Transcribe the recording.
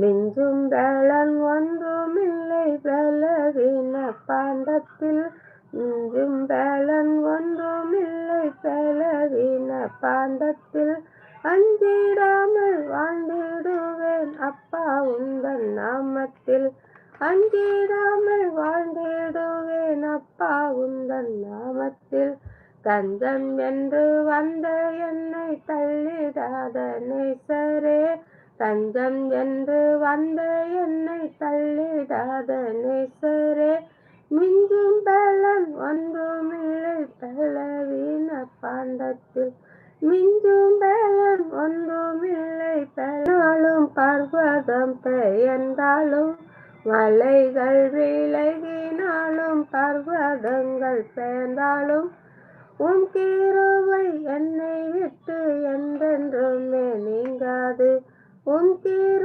மிஞ்சும் வேளன் ஒன்றுமில்லை பலவீன பாண்டத்தில். மிஞ்சும் வேளன் ஒன்றுமில்லை பலவீன பாண்டத்தில். அஞ்சிடாமல் வாழ்ந்திடுவேன் அப்பா உந்தன் நாமத்தில். அஞ்சிடாமல் வாழ்ந்திடுவேன் அப்பா உந்தன் நாமத்தில். தஞ்சம் என்று வந்த என்னை தள்ளிடாத நேசரே தஞ்சம் என்று வந்த என்னை தள்ளிடாத நேசரே. மிஞ்சும் பலன் ஒன்றுமில்லை பலவீன பாண்டத்தில். மிஞ்சும் பலன் ஒன்றுமில்லை பெறாலும் பர்வதம் பெயர்ந்தாலும். மலைகள் விலகினாலும் பர்வதங்கள் பெயர்ந்தாலும். உன் கிருபை என்னை விட்டு என்றென்றுமே நீங்காது. உன் கிரு